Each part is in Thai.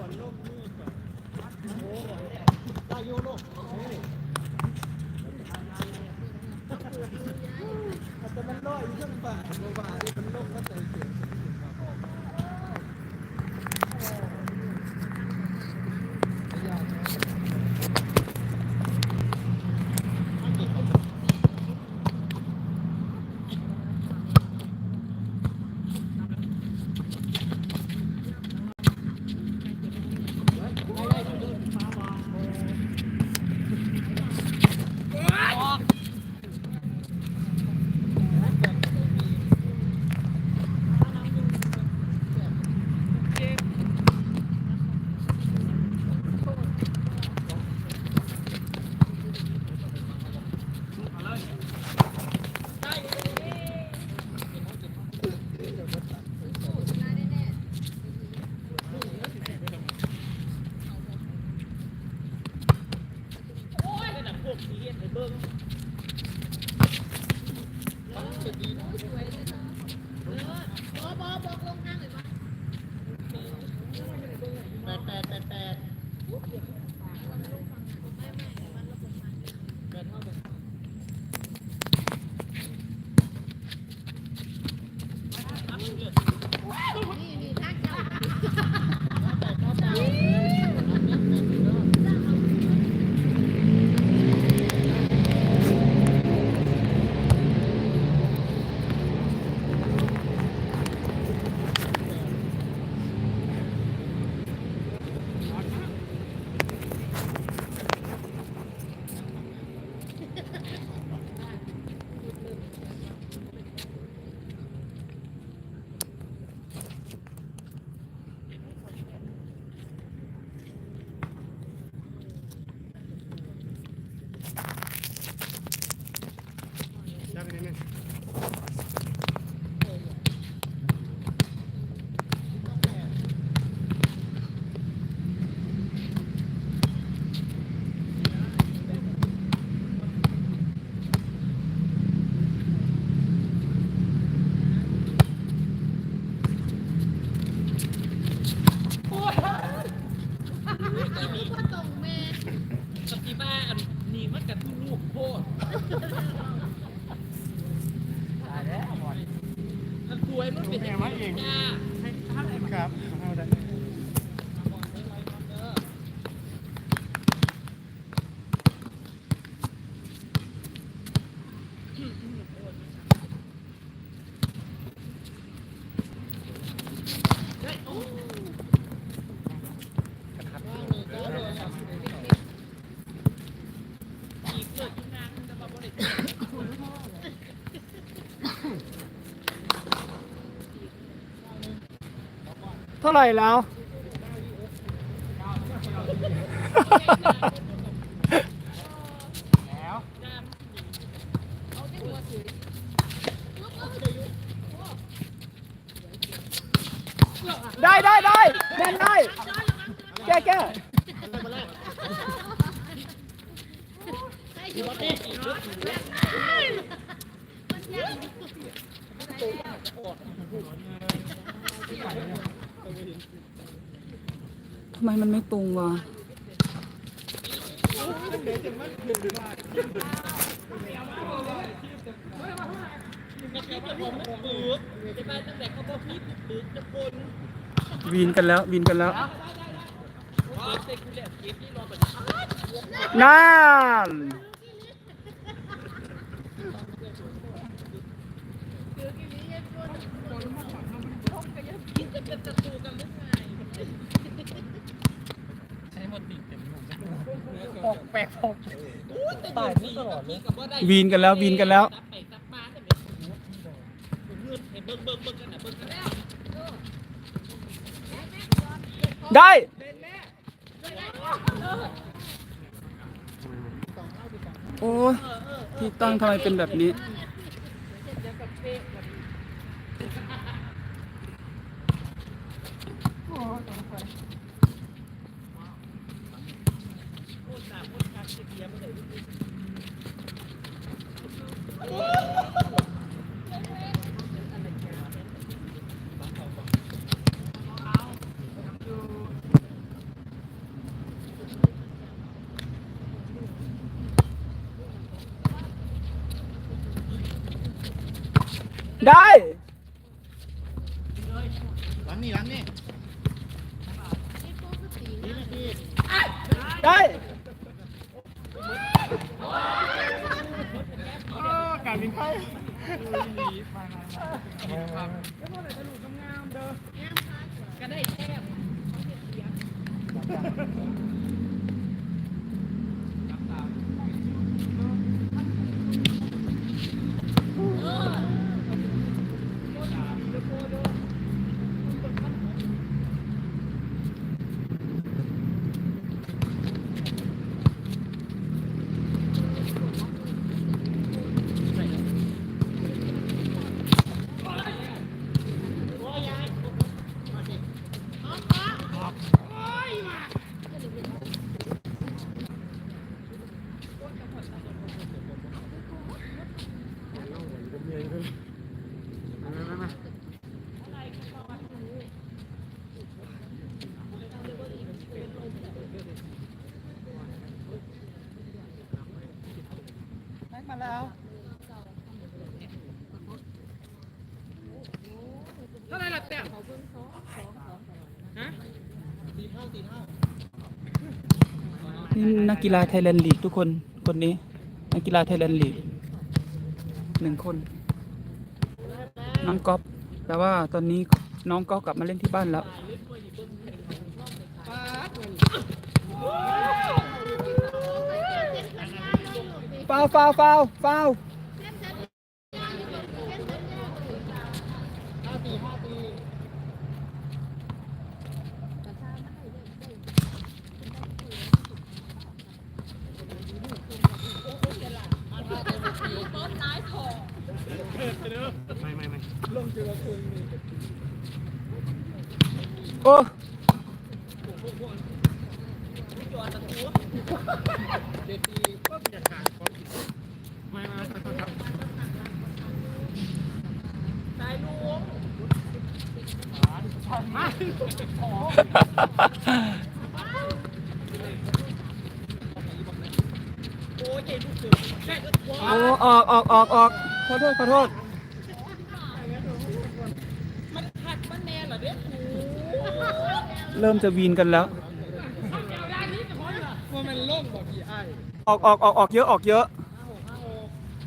ก่อนลมมือก่อนโอ้ยได้โยโลก to เท่าไหร่แล้ว ตรงว่ะวีนกันแล้ววินกันแล้วนั่น ปกแปกปกตายตลอดเลยวีนกันแล้ววีนกันแล้วได้โอ้ที่ตั้งทำไมเป็นแบบนี้ ได้ หลังนี่หลังนี่ได้การบินเข้า มาแล้วเท่าไรล่ะแต้มฮะนี่นักกีฬาไทยแลนด์ลีกทุกคนคนนี้ นักกีฬาไทยแลนด์ลีกหนึ่งคน น้องก๊อฟแต่ว่าตอนนี้น้องก็กลับมาเล่นที่บ้านแล้ว ฟาวฟาวฟาวฟาวไม่ไม่ไม่โอ้ ไม่ไม่ไม่ สายลุง โอ้ออกออกออกออกขอโทษขอโทษมันขัดมันแน่เหรอเนี่ยครูเริ่มจะวีนกันแล้วว่ามันล่มบอกพี่ไอ้ออกออกออกออกเยอะออกเยอะ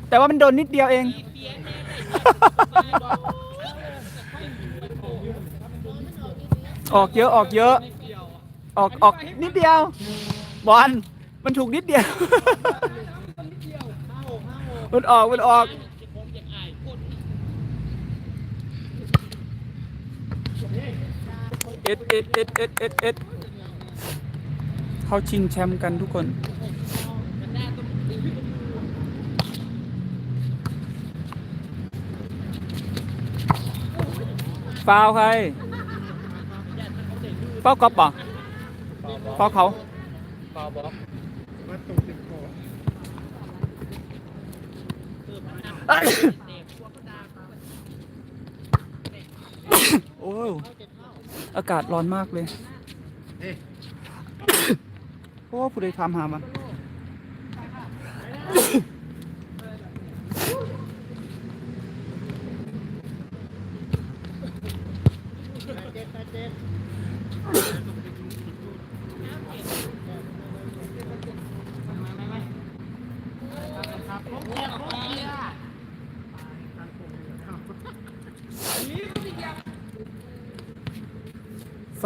แต่ว่ามันโดนนิดเดียวเอง เปียแน่เลย ออกเยอะออกเยอะ ออกออกนิดเดียว บอลมันถูกนิดเดียว มันออกมันออกเอ็ดเอ็ดเอ็ดเอ็ดเอ็ดเอ็ดเขาชิงแชมป์กันทุกคนฟาวใคร ฟาวกอบป่ะฟาวเขามาตกติดคอโอ้ยอากาศร้อนมากเลยเฮ้ยโอ้ผู้ใดทำหามา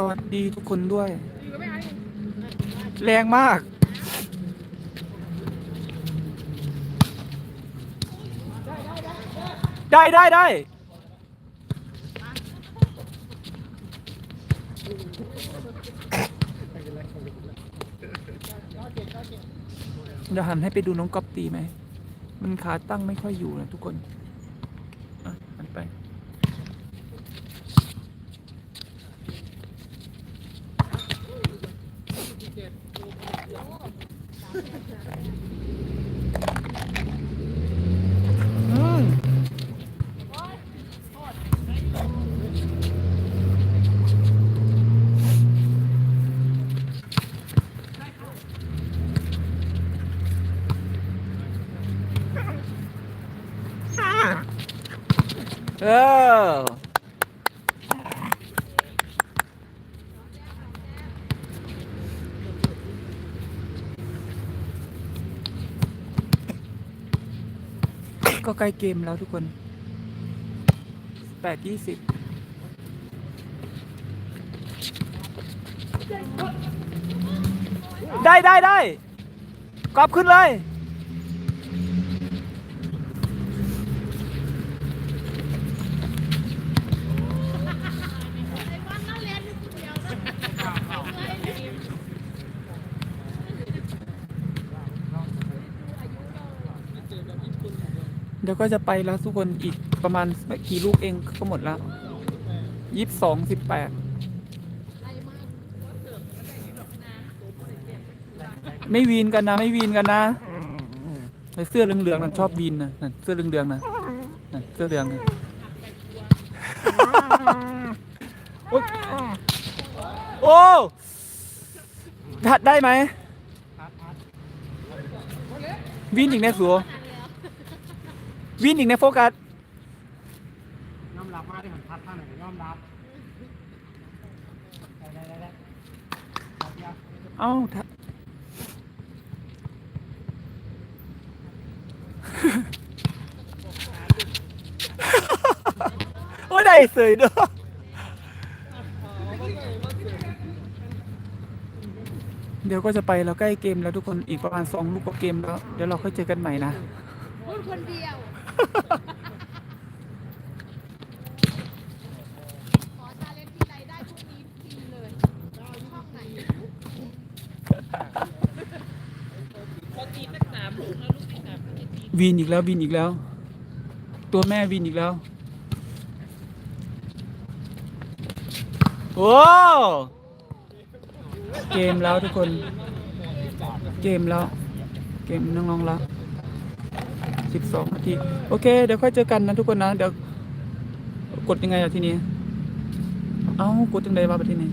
สวัสดีทุกคนด้วย แรงมาก ได้ได้ได้เดี๋ยวหันให้ไปดูน้องก๊อปตีไหม มันขาตั้งไม่ค่อยอยู่นะทุกคน อะหันไป อืม เออ ก็ใกล้เกมแล้วทุกคนแปดยี่สิบได้ได้ได้กอบขึ้นเลย ก็จะไปแล้วทุกคนอีกประมาณไม่กี่ลูกเองก็หมดแล้วยี่สิบสองสิบแปดไม่วีนกันนะ ไม่วีนกันนะเสื้อเหลืองๆนั่นชอบวีนนะนั่นเสื้อเหลืองๆนะนั่นเสื้อเหลืองนะโอ้ทัดได้ไหมวีนอีกแน่สัว วินอีกในโฟกัสยอมรับมาที่ผมพัดท่านหน่อยยอมรับได้ได้ได้ครับยาเอ้าทะโอ้ยได้เสยเด้อเดี๋ยวก็จะไปแล้วใกล้เกมแล้วทุกคนอีกประมาณสองลูกก็เกมแล้ว เดี๋ยวเราค่อยเจอกันใหม่นะ พูดคนเดียว ขอชาเลนจ์ทีไรได้พวกนี้ทีเลยห้องไหนวินอีกแล้ววินอีกแล้ว ตัวแม่วินอีกแล้วโอ้เกมแล้วทุกคน เกมแล้ว เกมน้องๆแล้ว สิบสองนาที โอเค เดี๋ยวค่อยเจอกันนะทุกคนนะ เดี๋ยว กดยังไงอะทีนี้ เอ้ากดยังไงวะปทีนี้